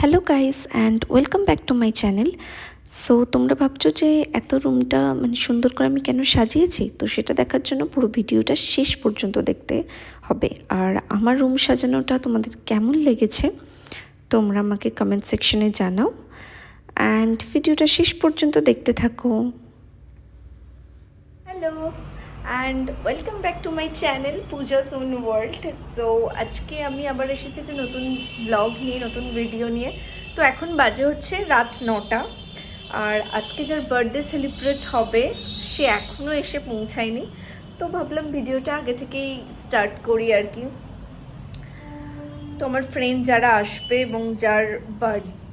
Hello guys and welcome back to my channel so তোমরা ভাবছ যে এত রুমটা মানে সুন্দর করে আমি কেন সাজিয়েছি? তো সেটা দেখার জন্য পুরো ভিডিওটা শেষ পর্যন্ত দেখতে হবে। আর আমার রুম সাজানোটা তোমাদের কেমন লেগেছে, তোমরা আমাকে কমেন্ট সেকশনে জানাও। অ্যান্ড ভিডিওটা শেষ পর্যন্ত দেখতে থাকো। Hello and welcome back to my channel Puja soon world so আজকে আমি আবার এসেছি তো নতুন ব্লগ নিয়ে, নতুন ভিডিও নিয়ে। তো এখন বাজে হচ্ছে রাত নটা। আর আজকে যার বার্থডে সেলিব্রেট হবে, সে এখনও এসে পৌঁছায়নি। তো ভাবলাম ভিডিওটা আগে থেকেই স্টার্ট করি আর কি। তো আমার ফ্রেন্ড যারা আসবে এবং যার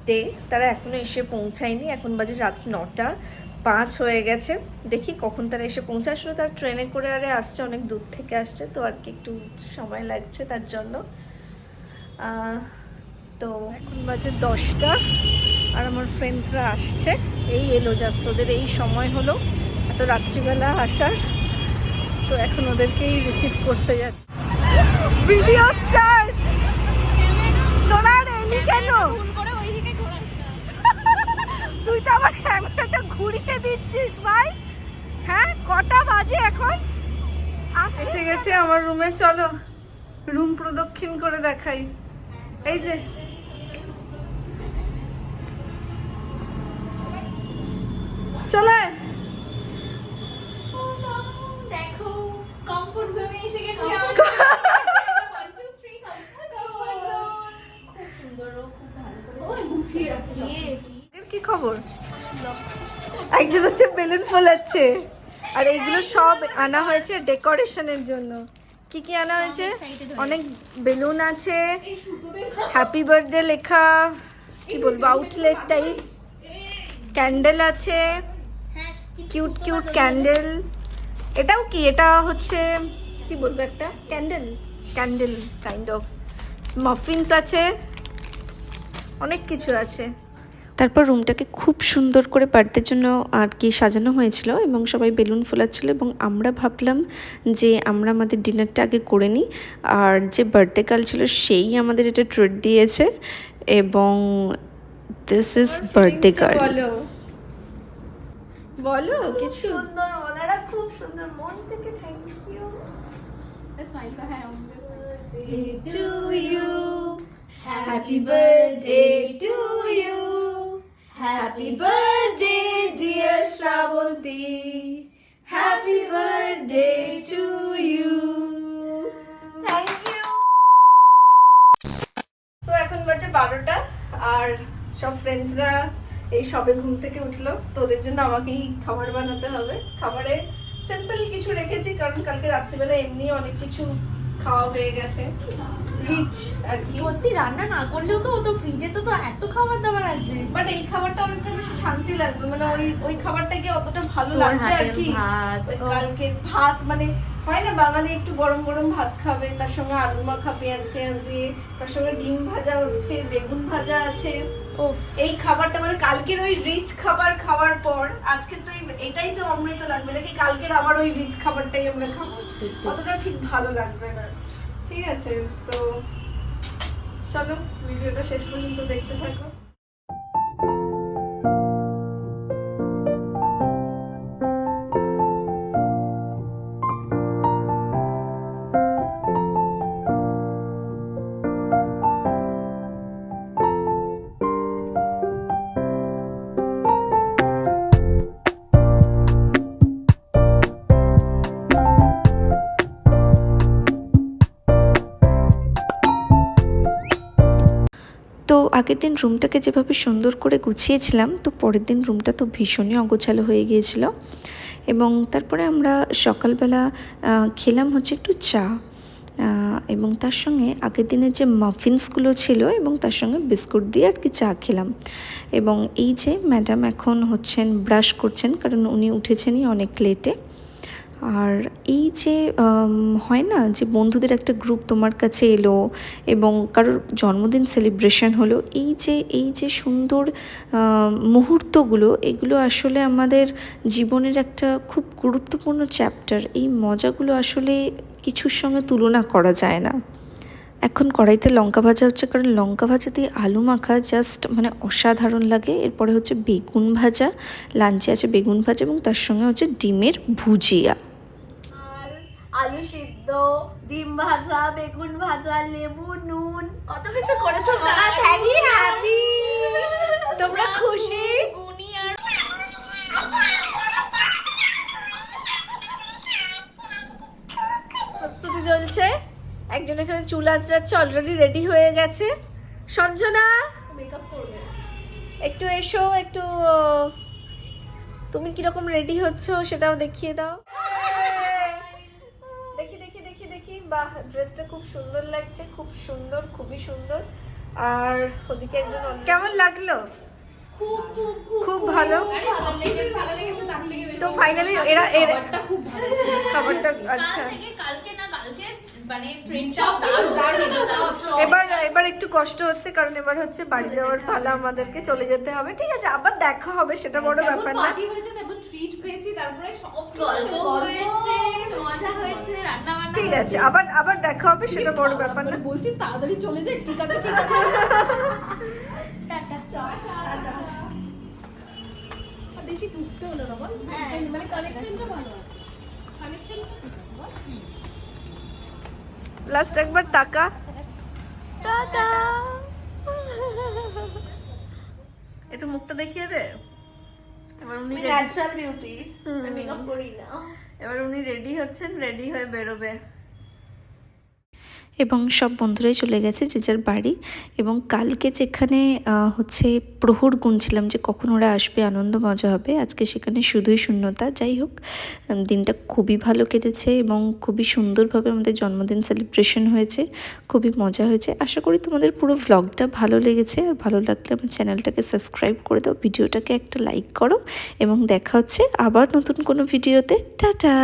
বার্থডে তারা এখনও এসে পৌঁছায়নি। এখন বাজে রাত নটা, পাঁচ হয়ে গেছে। দেখি কখন তারা এসে পৌঁছে আসলে তার ট্রেনে করে আরে আসছে, অনেক দূর থেকে আসছে, তো আর কি একটু সময় লাগছে তার জন্য। তো এখন বাজে দশটা, আর আমার ফ্রেন্ডসরা আসছে। এই এলো জাস্ট ওদের এই সময় হলো, এত রাত্রিবেলা আসার। তো এখন ওদেরকেই রিসিভ করতে যাচ্ছে। কেন? বাজে এখন? এসে গেছে আমার রুমে চলো। রুম প্রদক্ষিণ করে দেখাই। এই যে। চলে। দেখো কমফোর্ট জোনে এসে গেছি কি খবর? একজন হচ্ছে বেলুন ফোলাচ্ছে। আর এইগুলো সব আনা হয়েছে ডেকোরেশনের জন্য। কি কি আনা হয়েছে? অনেক বেলুন আছে। হ্যাপি বার্থডে লেখা। কি বলব? আউটলেট টাইপ ক্যান্ডেল আছে। কিউট কিউট ক্যান্ডেল এটাও কি? এটা হচ্ছে কি বলব একটা? Candle candle kind of muffins আছে। অনেক কিছু আছে। তারপর রুমটাকে খুব সুন্দর করে বার্থডের জন্য আর কি সাজানো হয়েছিল এবং সবাই বেলুন ফোলাচ্ছিল এবং আমরা ভাবলাম যে আমরা আমাদের ডিনারটা আগে করে নিই। আর যে বার্থডে কাল ছিল সেই আমাদের এটা ট্রিট দিয়েছে এবং দিস ইজ বার্থডে গার্ল বলো? বলো কিছু? সুন্দর ওনারা খুব সুন্দর। মন থেকে থ্যাংক ইউ হ্যাঁ to you happy birthday to you Happy birthday, dear Shravati. Happy birthday to you. Thank you so এখন বাজে বারোটা আর সব ফ্রেন্ডসরা এই সবে ঘুম থেকে উঠল তো ওদের জন্য আমাকেই খাবার বানাতে হবে খাবারে সিম্পল কিছু রেখেছি কারণ কালকে রাত্রিবেলা এমনি অনেক কিছু খাওয়া হয়ে গেছে। রিচ আর কি। সত্যি রান্না না করলেও তো ফ্রিজে তো তো এত খাবার দাবার আছে। বাট এই খাবারটা অনেকটা বেশি শান্তি লাগবে। মানে ওই ওই খাবারটা গিয়ে অতটা ভালো লাগবে আর কি। ভাত, কালকে ভাত মানে হয় না বাঙালি একটু গরম গরম ভাত খাবে তার সঙ্গে আলু মাখা পেঁয়াজ টেয়াজ দিয়ে তার সঙ্গে ডিম ভাজা হচ্ছে বেগুন ভাজা আছে। এই খাবারটা মানে কালকের ওই রিচ খাবার খাওয়ার পর আজকে তো এটাই তো অমৃত লাগবে নাকি কালকের আবার ওই রিচ খাবারটাই আমরা খাব। অতটা ঠিক ভালো লাগবে না। ঠিক আছে তো চলো ভিডিওটা শেষ পর্যন্ত দেখতে থাকো। আগের দিন রুমটাকে যেভাবে সুন্দর করে গুছিয়েছিলাম, তো পরের দিন রুমটা তো ভীষণই অগোছালো হয়ে গিয়েছিল। এবং তারপরে আমরা সকালবেলা খেলাম হচ্ছে একটু চা এবং তার সঙ্গে আগের দিনের যে মাফিনসগুলো ছিল এবং তার সঙ্গে বিস্কুট দিয়ে আর কি চা খেলাম। এবং এই যে ম্যাডাম এখন হচ্ছেন, ব্রাশ করছেন, কারণ উনি উঠেছেনই অনেক লেটে আর এই যে হয় না যে বন্ধুদের একটা গ্রুপ তোমার কাছে এলো এবং কারোর জন্মদিন সেলিব্রেশন হলো, এই যে এই যে সুন্দর মুহূর্তগুলো, এগুলো আসলে আমাদের জীবনের একটা খুব গুরুত্বপূর্ণ চ্যাপ্টার এই মজাগুলো আসলে কিছুর সঙ্গে তুলনা করা যায় না। এখন কড়াইতে লঙ্কা ভাজা হচ্ছে কারণ লঙ্কা ভাজা দিয়ে আলু মাখা জাস্ট মানে অসাধারণ লাগে। এরপরে হচ্ছে বেগুন ভাজা, লাঞ্চে আছে বেগুন ভাজা এবং তার সঙ্গে হচ্ছে ডিমের ভুজিয়া। আলু সিদ্ধ ডিম ভাজা বেগুন ভাজা লেবু নুন কত কিছু করেছ থ্যাংক ইউ হ্যাপি তোমরা খুশি? প্রস্তুতি চলছে। একজন এখানে চুল আঁচড়াচ্ছে অলরেডি রেডি হয়ে গেছে। সঞ্জনা মেকআপ করবে। একটু এসো একটু তুমি কীরকম রেডি হচ্ছ সেটাও দেখিয়ে দাও। ড্রেসটা খুব সুন্দর লাগছে খুব সুন্দর খুবই সুন্দর। আর ওদিকে একজন কেমন লাগল? খুব খুব খুব। খুব ভালো? তো ফাইনালি এরা এরা খাবারটা খুব ভালো খাবারটা আচ্ছা। কালকে না কালকে মানে। এবার এবার একটু কষ্ট হচ্ছে কারণ এবার হচ্ছে বাড়ি যাওয়ার পালা আমাদেরকে চলে যেতে হবে। ঠিক আছে আবার দেখা হবে সেটা বড় ব্যাপার না। party হয়েছে, তেমন treat পেয়েছি, তারপরে সব গল্প হয়েছে মজা হয়েছে। হয়েছে রান্না বান্না ঠিক আছে আবার আবার দেখা হবে সেটা বড় ব্যাপার না। মানে বলছিস তাড়াতাড়ি চলে যাই ঠিক আছে ঠিক আছে। বেশি ঢুকতে হলো না বল। মানে কানেকশনটা ভালো আছে। কানেকশনটা লাস্ট একবার টাকা। টাটা। একটু মুখটা দেখিয়ে দে। এবার উনি ন্যাচারাল বিউটি। মেকআপ করি না। এবার উনি রেডি হচ্ছেন রেডি হয়ে বেরোবে। এবং সব বন্ধুরাই চলে গেছে যে যার বাড়ি। এবং কালকে যেখানে হচ্ছে প্রহর গুনছিলাম যে কখন ওরা আসবে, আনন্দ মজা হবে, আজকে সেখানে শুধুই শূন্যতা। যাই হোক দিনটা খুবই ভালো কেটেছে এবং খুবই সুন্দরভাবে আমাদের জন্মদিন সেলিব্রেশন হয়েছে, খুবই মজা হয়েছে। আশা করি তোমাদের পুরো ভ্লগটা ভালো লেগেছে। আর ভালো লাগলে আমার চ্যানেলটাকে সাবস্ক্রাইব করে দাও, ভিডিওটাকে একটা লাইক করো এবং দেখা হচ্ছে আবার নতুন কোনো ভিডিওতে টাটা!